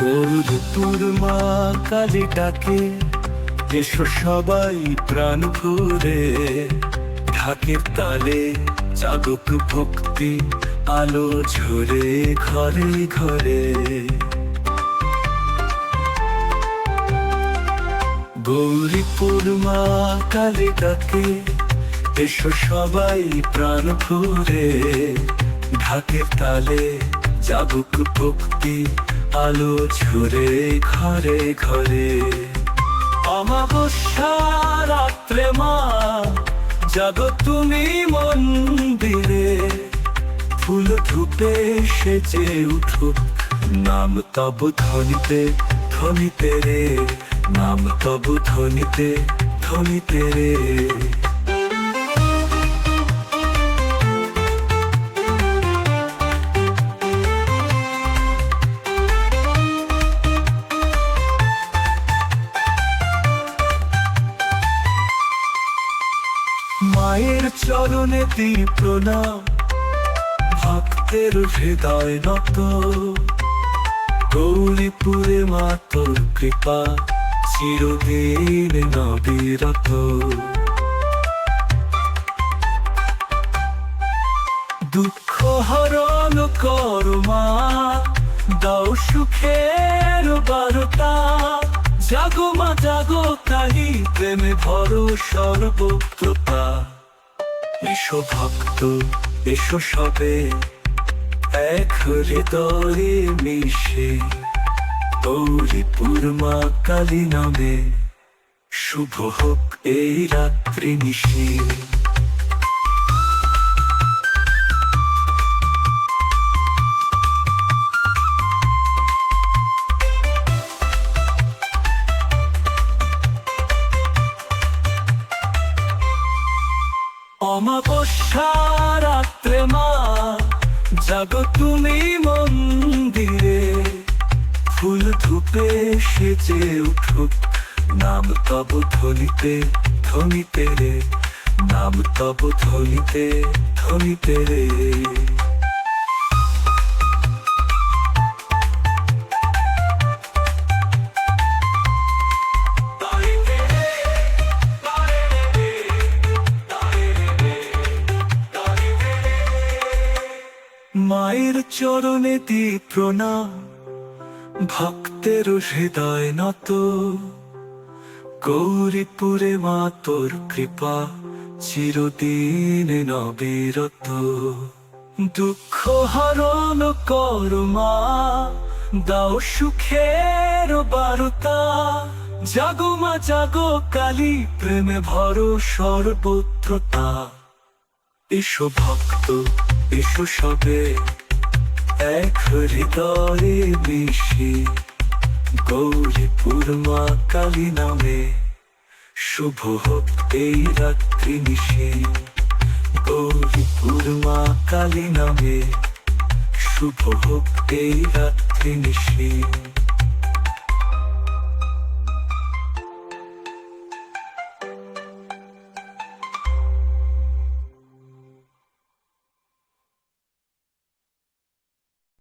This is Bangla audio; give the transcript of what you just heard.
গৌরপুর মা কালী ডাকে, এসো সবাই প্রাণ ভরে। ঢাকের তালে জাগক ভক্তি, আলো ঝরে ঘরে ঘরে। গৌরীপুর মা কালী ডাকে, এসো সবাই প্রাণ ভরে। ঢাকের তালে জাগুক ভক্তি আলো ঝরে ঘরে ঘরে। অমাবস্যা রাত্রে মা, জাগো তুমি মন্দিরে। ফুল ধূপে সেজে উঠুক, নাম তব ধ্বনিতে ধ্বনিতে রে। নাম তব ধ্বনিতে ধ্বনিতে রে। মায়ের চরণে দিই প্রণাম। ভক্তের হৃদয় নত। গৌরীপুরে মা তোর কৃপা, চিরদিন নবীরত। দুঃখ হরণ কর মা, দাও সুখের বারতা। জাগো মা, জাগো কালী প্রেমে ভরো সর্বত্রতা এসো ভক্ত, এসো সবে। এক হৃদয়ে মিশে গৌরীপুর মা কালী নামে। শুভ হোক এই রাত্রি নিশে। অমাবস্যা রাত্রে মা, জাগো তুমি মন্দিরে। ফুল ধূপে সেজে উঠুক, নাম তব ধ্বনিতে ধ্বনিতে রে। নাম তব ধ্বনিতে ধ্বনিতে রে। মায়ের চরণে দি প্রণাম ভক্তের হৃদয় নত। গৌরীপুরে মা তোর কৃপা, চিরদিন নবীরত। দুঃখ হরণ কর মা, দাও সুখের বারতা। জাগো মা, জাগো কালী, প্রেমে ভরো সর্বত্রতা। এসো ভক্ত, এসো সবে। এক হৃদয়ে মিশে গৌরীপুর মা কালী নামে। শুভ হোক এই রাত্রি নিশে গৌরীপুর মা কালী নামে। শুভ হোক এই রাত্রি নিশে